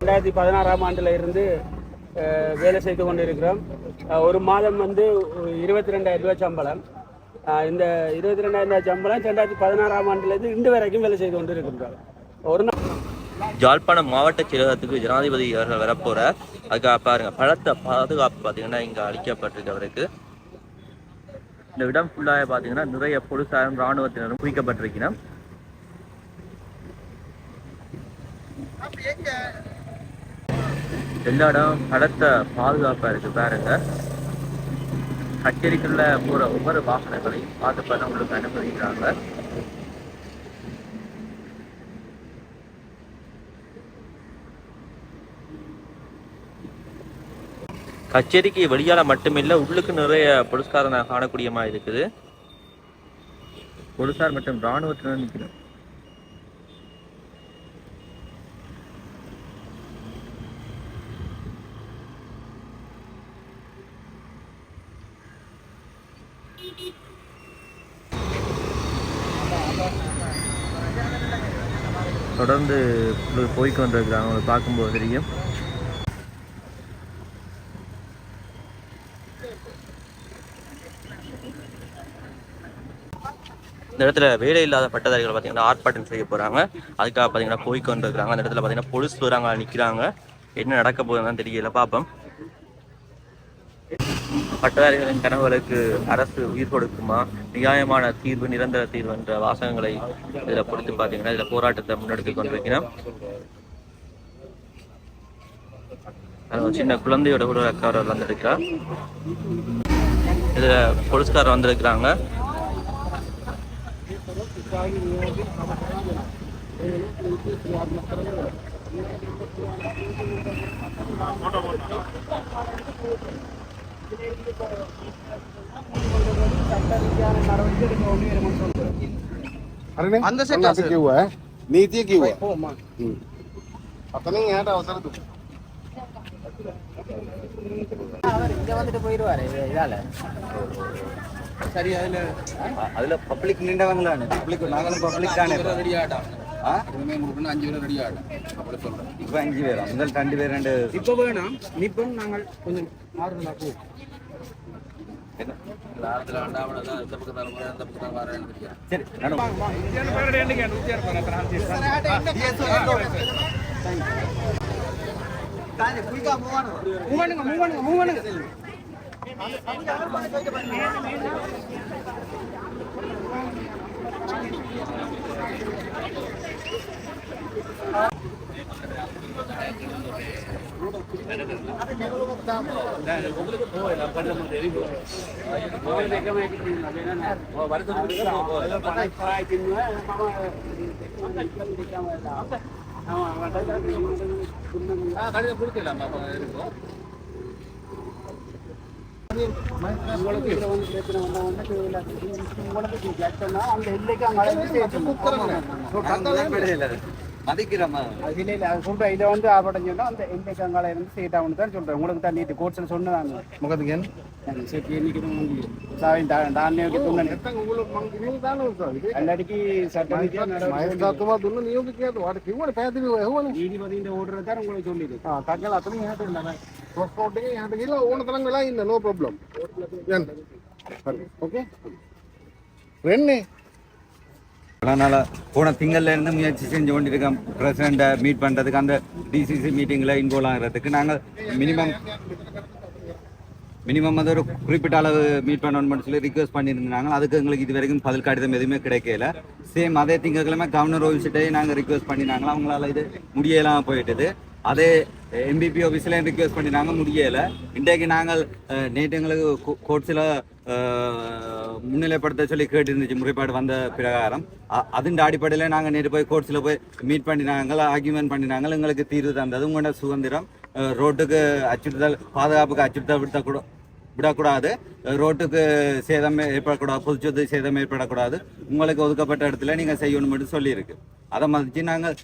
ரெண்டாயிரத்தி பதினாறாம் ஆண்டுல இருந்து வேலை செய்து கொண்டிருக்கிறோம். ஒரு மாதம் வந்து இருபத்தி ரெண்டாயிரம் ரூபாய் சம்பளம். இந்த இருபத்தி ரெண்டாயிரம் ரூபாய் சம்பளம் ரெண்டாயிரத்தி பதினாறாம் ஆண்டுல இருந்து இன்று வரைக்கும் வேலை செய்து கொண்டிருக்கின்றோம். ஒரு நாள் யாழ்ப்பாணம் மாவட்ட செயலகத்துக்கு ஜனாதிபதி அவர்கள் வரப்போற அதுக்காக பாருங்க பலத்த பாதுகாப்பு பார்த்தீங்கன்னா இங்க அளிக்கப்பட்டிருக்கு அவருக்கு. இந்த இடம் ஃபுல்லாக பார்த்தீங்கன்னா நிறைய போலீஸாரும் இராணுவத்தினரும் குவிக்கப்பட்டிருக்கிறோம் எல்லா இடம் பலத்த பாதுகாப்பா இருக்கு பாருங்க. கச்சேரிக்குள்ள போகிற ஒவ்வொரு வாகனங்களையும் பார்த்து பார்த்து உங்களுக்கு அனுமதிக்கிறாங்க. கச்சேரிக்கு வெளியால மட்டுமில்ல உள்ளுக்கு நிறைய புரஸ்காரம் காணக்கூடிய இருக்குது. போலீஸார் மற்றும் இராணுவத்தினர் நிற்கிறோம் தொடர்ந்து போய்க்கு வந்திருக்கிறாங்க. பார்க்கும்போது தெரியும். இந்த இடத்துல வேலை இல்லாத பட்டதாரிகள் பார்த்தீங்கன்னா ஆர்ப்பாட்டம் செய்ய போறாங்க. அதுக்காக பார்த்தீங்கன்னா போய் கொண்டு அந்த இடத்துல பார்த்தீங்கன்னா போலீஸ் வராங்க நிற்கிறாங்க என்ன நடக்க போகுதுன்னு தெரியல பார்ப்போம் பட்டதாரிகளின் கனவுகளுக்கு அரசு உயிர் கொடுக்குமா? நியாயமான தீர்வு நிரந்தர தீர்வு என்ற வாசகங்களை இதில் பொறுத்து பார்த்தீங்கன்னா இதில் போராட்டத்தை முன்னெடுத்து கொண்டிருக்கிறோம். அதுல ஒரு சின்ன குழந்தையோட கூட அக்காரர் வந்திருக்கிறார். இதுல போலீஸ்காரர் வந்திருக்கிறாங்க. अरे नहीं अंदर से कैसे क्यों हुआ है? नीति क्यों हुआ? पता नहीं है अवसर तू இங்க வந்துட்டு போயிடுவாரு இதால சரி அதுல அதுல பப்ளிக் நின்றவங்களான பப்ளிக் நாங்களும் பப்ளிக் தானே இப்ப. ரெடி ஆட்டாங்க ஆ? இனிமே அஞ்சு பேரும் ரெடி ஆட்டம் அப்படி சொல்றேன். இப்ப அஞ்சு பேரா? முதல் ரெண்டு பேர் ரெண்டு இப்போ வேணாம் நிப்பம் நாங்கள் கொஞ்சம் உங்களுக்கு வந்து பிரச்சனை வந்தா வந்து தேவையில்லை. உங்களுக்கு கேட்டோம்னா அந்த எல்லைக்கு அங்கே மதிக்கிறோமா? அதில் இல்லை அது சொல்கிறேன் இதை வந்து ஆபட்டம் சொன்னால் அந்த எந்த கங்காலையில் இருந்து சேட் ஆகணும் சொல்கிறேன் உங்களுக்கு தான் நீட்டு கோட்ஸில் சொன்னேன் முகத்துக்கு என்ன சரி இன்னைக்கு சாவி? தானே అన్నటికి సర్టిఫికేట్ దున్ను నీకు కేదు వాడికి ఇవ్వడు పేదలు ఎవరు నీతిపతి ఓటర్ అయితే ఉంగులకు చూడలేదు తగ్గల అతను ఏంటండి వర్కౌటింగ్ ఏంటండి ఇలా ఓనతనం ఇలా అయిందా அதனால் போன திங்கள்லேருந்து முயற்சி செஞ்சு கொண்டிருக்கோம். பிரசிடண்ட்டை மீட் பண்ணுறதுக்கு அந்த டிசிசி மீட்டிங்கில் இன்வால்வ் ஆகிறதுக்கு நாங்கள் மினிமம் மினிமம் வந்து ஒரு குறிப்பிட்ட அளவு மீட் பண்ணணும்னு சொல்லி ரிக்வஸ்ட் பண்ணியிருந்தாங்க. அதுக்கு எங்களுக்கு இது வரைக்கும் பதில் கடிதம் எதுவுமே கிடைக்கல. சேம் அதே திங்கக்கிழமை கவர்னர் ஆஃபீஸ்கிட்டே நாங்கள் ரிக்வஸ்ட் பண்ணினாங்களா அவங்களால இது முடியலாம் போயிட்டுது. அதே எம்பிபி ஆஃபீஸ்லேயும் ரிக்வஸ்ட் பண்ணினாங்க முடியலை. இன்றைக்கு நாங்கள் நேற்று எங்களுக்கு கோர்ட்ஸில் முன்னிலைப்படுத்த சொல்லி கேட்டிருந்துச்சு முறைப்பாடு வந்த பிரகாரம் அ- அடிப்படையில் நாங்கள் நேற்று போய் கோர்ட்ஸில் போய் மீட் பண்ணினாங்க ஆர்கியூமெண்ட் பண்ணினாங்க எங்களுக்கு தீர்வு தந்தது உங்களோட சுதந்திரம் ரோட்டுக்கு அச்சுறுத்தல் பாதுகாப்புக்கு அச்சுறுத்தல் விடுத்தக்கூட விடக்கூடாது ரோட்டுக்கு சேதம் ஏற்படக்கூடாது பொதுச்சொத்து சேதம் ஏற்படக்கூடாது உங்களுக்கு ஒதுக்கப்பட்ட இடத்துல நீங்கள் செய்யணும் மட்டும் சொல்லியிருக்கு அதை மதித்து நாங்கள்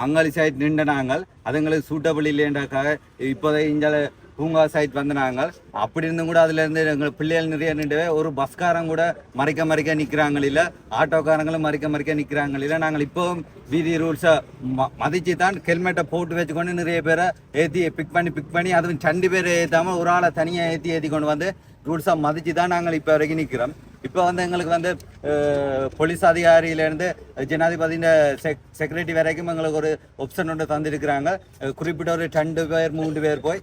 அங்காளி சைட் நின்ற நாங்கள் அதுங்களுக்கு சூட்டபிள் இல்லைன்றக்காக இப்போதை இங்கே பூங்கா சைட் வந்து நாங்கள் அப்படி இருந்தும் கூட அதுலேருந்து எங்கள் பிள்ளைகள் நிறைய நின்று ஒரு பஸ்காரங்க கூட மறைக்க மறைக்க நிக்கிறாங்க இல்லை. ஆட்டோக்காரங்களும் மறைக்க மறைக்க நிற்கிறாங்க இல்லை. நாங்கள் இப்போவும் வீதி ரூல்ஸை ம மதிச்சு தான் ஹெல்மெட்டை போட்டு வச்சுக்கொண்டு நிறைய பேரை ஏற்றி பிக் பண்ணி பிக் பண்ணி அதுவும் சண்டு பேர் ஏற்றாமல் ஒரு ஆளை தனியாக ஏற்றி ஏற்றி கொண்டு வந்து ரூல்ஸை மதிச்சு தான் நாங்கள் இப்போ வரைக்கும் நிற்கிறோம் இப்போ வந்து எங்களுக்கு வந்து போலீஸ் அதிகாரியிலேருந்து ஜனாதிபதியின் செக் செக்ரட்டரி வரைக்கும் எங்களுக்கு ஒரு ஆப்ஷன் ஒன்று தந்திருக்கிறாங்க. குறிப்பிட்ட ஒரு ரெண்டு பேர் மூன்று பேர் போய்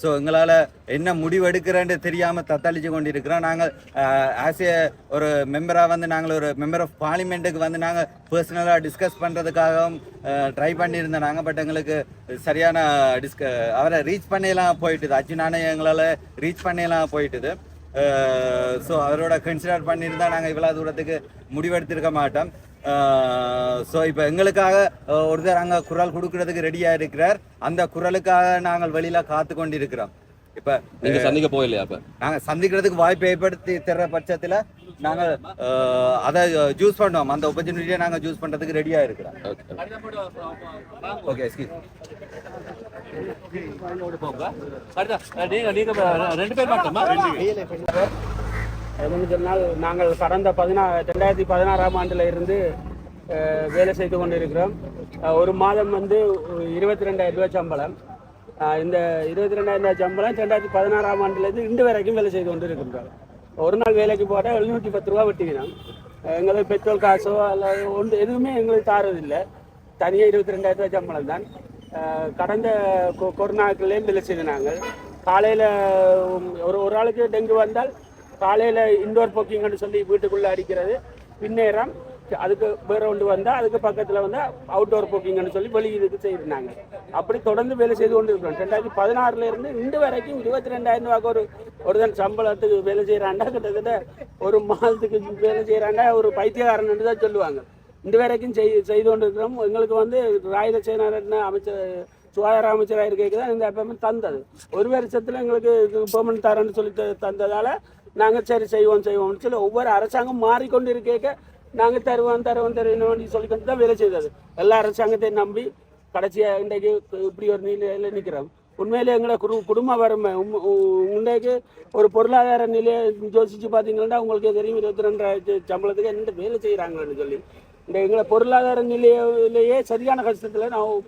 ஸோ எங்களால் என்ன முடிவு எடுக்கிறேன்னு தெரியாமல் தத்தளிச்சு கொண்டிருக்கிறோம். நாங்கள் ஆஸ் ஏ ஒரு மெம்பராக வந்து நாங்கள் ஒரு மெம்பர் ஆஃப் பார்லிமெண்ட்டுக்கு வந்து நாங்கள் பர்சனலாக டிஸ்கஸ் பண்ணுறதுக்காகவும் ட்ரை பண்ணியிருந்தோம். நாங்கள் பட் எங்களுக்கு சரியான டிஸ்க அவரை ரீச் பண்ணலாம் போயிட்டுது. நானே எங்களால் ரீச் பண்ணலாம் போயிட்டுது. ஸோ அவரோட கன்சிடர் பண்ணியிருந்தால் நாங்கள் இவ்வளோ தூரத்துக்கு முடிவெடுத்திருக்க மாட்டோம். ஸோ இப்போ எங்களுக்காக ஒருத்தர் அங்கே குரல் கொடுக்கறதுக்கு ரெடியாக இருக்கிறார். அந்த குரலுக்காக நாங்கள் வெளியில் காத்து கொண்டிருக்கிறோம். இப்போ நீங்க சந்திக்க போகலையா அப்ப? நாங்கள் சந்திக்கிறதுக்கு வாய்ப்பு ஏற்படுத்தி தர்ற பட்சத்தில் நாங்கள் அதை ஜூஸ் பண்ணுவோம் அந்த ஆப்பர்ச்சுனிட்டியை நாங்கள் ஜூஸ் பண்ணுறதுக்கு ரெடியாக இருக்கிறோம். ஓகே எஸ்கி ரெண்டு பேர் மட்டுமா? என்னன்னு சொன்னால் நாங்கள் கடந்த பதினா ரெண்டாயிரத்தி பதினாறாம் ஆண்டில் இருந்து வேலை செய்து கொண்டிருக்கிறோம். ஒரு மாதம் வந்து இருபத்தி ரெண்டாயிரம் ரூபாய் சம்பளம். இந்த இருபத்தி ரெண்டாயிரம் ரூபாய் சம்பளம் ரெண்டாயிரத்தி பதினாறாம் ஆண்டுலேருந்து இன்று வரைக்கும் வேலை செய்து கொண்டு இருக்கின்றோம் ஒரு நாள் வேலைக்கு போட்டால் எழுநூற்றி பத்து ரூபா வெட்டிக்கிறோம் எங்களுக்கு பெட்ரோல் காசோ அல்லது ஒன்று எதுவுமே எங்களுக்கு தாரதில்லை. தனியாக இருபத்தி ரெண்டாயிரம் ரூபாய் சம்பளம் தான். கடந்த கொ- கொரோனாக்குள்ளேயும் வேலை செய்து நாங்கள். காலையில் ஒரு ஒரு ஆளுக்கு டெங்கு வந்தால் காலையில் இன்டோர் போக்கிங்னு சொல்லி வீட்டுக்குள்ளே அடிக்கிறது. பின்னேரம் அதுக்கு வேற ஒன்று வந்தால் அதுக்கு பக்கத்தில் வந்து அவுட்டோர் போக்கிங்னு சொல்லி வெளி இதுக்கு செய்திருந்தாங்க. அப்படி தொடர்ந்து வேலை செய்து கொண்டு இருக்கிறோம் ரெண்டாயிரத்தி பதினாறுலேருந்து இன்று வரைக்கும் இருபத்தி ரெண்டாயிரம் ரூபாய்க்கு ஒரு ஒருதன் சம்பளத்துக்கு வேலை செய்கிறாண்டா கிட்டத்தட்ட ஒரு மாதத்துக்கு வேலை செய்கிறாண்டா ஒரு பைத்தியக்காரன் தான் சொல்லுவாங்க. இந்த வரைக்கும் செய் செய்து கொண்டு இருக்கிறோம் எங்களுக்கு வந்து ராயுத சேனாரட்ன அமைச்சர் சுகாதார அமைச்சராக இருக்க தான் இந்த அப்பமெண்ட் தந்தது. ஒரு வருஷத்தில் எங்களுக்கு பெர்மனன்ட் தரேன்னு சொல்லி த- நாங்கள் சரி செய்வோம் செய்வோம்னு சொல்லி ஒவ்வொரு அரசாங்கம் மாறிக்கொண்டு இருக்க நாங்கள் தருவோம் தருவோம் தருவோம்னு சொல்லிக்கிட்டு தான் வேலை செய்தது. எல்லா அரசாங்கத்தையும் நம்பி கடைசியாக இன்றைக்கு இப்படி ஒரு நிலையில் நிற்கிறோம் உண்மையிலே எங்களோட குடு குடும்ப வறுமை இன்றைக்கு ஒரு பொருளாதார நிலையை யோசிச்சு பார்த்தீங்கன்னா உங்களுக்கு தெரியும் இருபத்தி ரெண்டாயிரத்து சம்பளத்துக்கு என்ன வேலை செய்கிறாங்கன்னு சொல்லி. இந்த எங்களை பொருளாதார நிலையிலேயே சரியான கஷ்டத்தில் நான்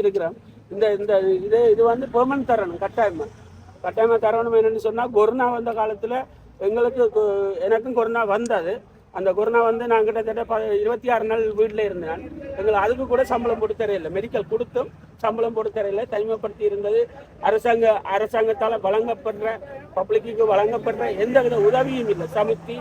இருக்கிறேன் இந்த இந்த இது இது வந்து பெர்மனன்ட் தரணும் கட்டாயமாக கட்டாயமாக தரணும் என்னென்னு சொன்னால் கொரோனா வந்த காலத்தில் எங்களுக்கு எனக்கும் கொரோனா வந்தது. அந்த கொரோனா வந்து நான் கிட்டத்தட்ட ப இருபத்தி ஆறு நாள் வீட்டில் இருந்தேன். எங்களுக்கு அதுக்கு கூட சம்பளம் போட்டு தரையில்லை மெடிக்கல் கொடுத்தும் சம்பளம் போட்டு தரையில்லை தனிமைப்படுத்தி இருந்தது. அரசாங்க அரசாங்கத்தால் வழங்கப்படுற பப்ளிக்கு வழங்கப்படுற எந்த வித உதவியும் இல்லை. சமித்தி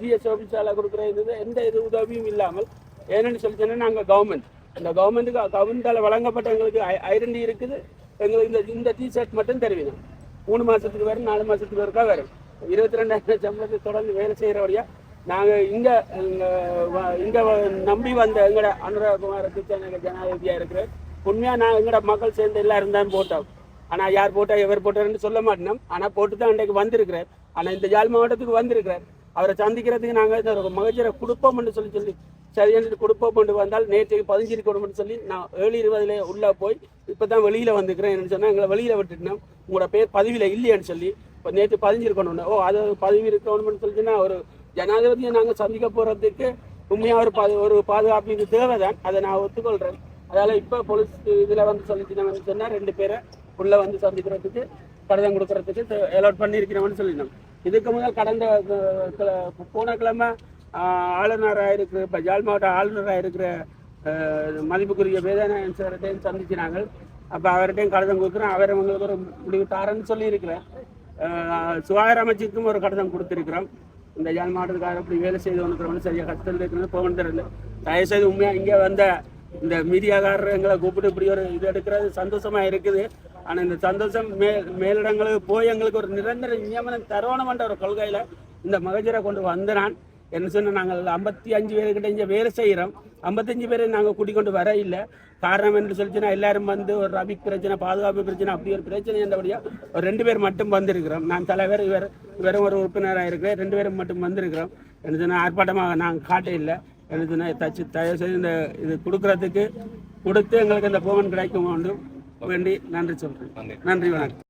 ஜிஎஸ் ஆஃபீஸால் கொடுக்குற இது எந்த இது உதவியும் இல்லாமல் ஏன்னு சொல்லி சொன்னால் நாங்கள் கவர்மெண்ட் அந்த கவர்மெண்ட்டுக்கு கவர்மெண்டால் வழங்கப்பட்ட எங்களுக்கு ஐடென்டி இருக்குது. எங்களுக்கு இந்த இந்த டிஷர்ட் மட்டும் தருவீங்க மூணு மாதத்துக்கு வரும் நாலு மாதத்துக்கு ஒருக்கா வரும். இருபத்தி ரெண்டாயிரம் சம்பளத்தை தொடர்ந்து வேலை செய்கிறபடியா நாங்கள் இங்கே இங்கே நம்பி வந்த எங்களோட அனுராகுமார் கிருஷ்ணன் ஜனாதிபதியாக இருக்கிற உண்மையாக நான் எங்களோட மக்கள் சேர்ந்து எல்லாரும் தான் போட்டோம். ஆனால் யார் போட்டா எவர் போட்டாருன்னு சொல்ல மாட்டோம். ஆனால் போட்டு தான் அன்றைக்கு வந்திருக்கிறார். ஆனால் இந்த ஜாழ் மாவட்டத்துக்கு வந்திருக்கிறார். அவரை சந்திக்கிறதுக்கு நாங்கள் மகஜரை கொடுப்போம்னு சொல்லி சொல்லி சரியான கொடுப்போம் கொண்டு வந்தால் நேற்று பதிஞ்சிருக்கணும்னு சொல்லி நான் ஏழு இருபதுல உள்ளே போய் இப்போ தான் வெளியில் வந்துக்கிறேன் என்ன சொன்னால் எங்களை வெளியில் விட்டுட்டேன் உங்களோட பேர் பதிவில் இல்லையான்னு சொல்லி இப்போ நேற்று பதிஞ்சிருக்கணும் ஓ அது பதவி இருக்கணும்னு சொல்லிச்சுன்னா ஒரு ஜனாதிபதியை நாங்கள் சந்திக்க போகிறதுக்கு உண்மையாக ஒரு பாது ஒரு பாதுகாப்பு இது தேவை தான் அதை நான் ஒத்துக்கொள்கிறேன் அதால் இப்போ போலீஸ் இதில் வந்து சொல்லிச்சுன்னு சொன்னால் ரெண்டு பேரை உள்ளே வந்து சந்திக்கிறதுக்கு கடிதம் கொடுக்கறதுக்கு அலாட் பண்ணியிருக்கிறோம்னு சொல்லிடணும் இதுக்கு முதல் கடந்த போன கிழமை ஆளுநராக இருக்கிற இப்போ ஜாழ் மாவட்ட ஆளுநராக இருக்கிற மதிப்புக்குரிய வேதாநாயன் சார்கிட்டையும் சந்திச்சினாங்க. அப்போ அவர்கிட்டையும் கடிதம் கொடுக்குறோம் அவர் உங்களுக்கு ஒரு முடிவு தாரன்னு சொல்லியிருக்கிறேன் சுகாதார அமைச்சுக்கும் ஒரு கடிதம் கொடுத்துருக்குறோம். இந்த ஜாழ் மாவட்டத்துக்காக அப்படி வேலை செய்து கொண்டிருக்கிறவங்க சரியாக கஷ்டத்தில் இருக்கிறது போகணும் தெரியல. தயவுசெய்து உண்மையாக இங்கே வந்த இந்த மீடியாக்காரர் எங்களை கூப்பிட்டு இப்படி ஒரு இது எடுக்கிறது சந்தோஷமாக இருக்குது. ஆனால் இந்த சந்தோஷம் மே மேலிடங்களுக்கு போய் எங்களுக்கு ஒரு நிரந்தர நியமனம் தரணுமென்ற ஒரு கொள்கையில் இந்த மகஜரை கொண்டு வந்த நான். என்ன சொன்ன நாங்கள் ஐம்பத்தி அஞ்சு பேர்கிட்ட இங்கே வேலை செய்கிறோம் ஐம்பத்தஞ்சு பேரை நாங்கள் கூட்டிக் கொண்டு வர இல்லை. காரணம் என்று சொல்லிச்சுன்னா எல்லாரும் வந்து ஒரு ரபிக் பிரச்சனை பாதுகாப்பு பிரச்சனை அப்படி ஒரு பிரச்சனை என்றபடியா ஒரு ரெண்டு பேர் மட்டும் வந்திருக்கிறோம். நான் தலைவர் இவர் இவரும் ஒரு உறுப்பினராக இருக்கிறேன் ரெண்டு பேரும் மட்டும் வந்திருக்கிறோம். என்ன சொன்னால் ஆர்ப்பாட்டமாக நாங்கள் காட்ட இல்லை. என்ன சொன்னால் தச்சு தயவு செய்து இந்த இது கொடுக்கறதுக்கு கொடுத்து எங்களுக்கு இந்த போவன் கிடைக்கும் வேண்டும். வேண்டி நன்றி சொல்கிறேன் நன்றி வணக்கம்.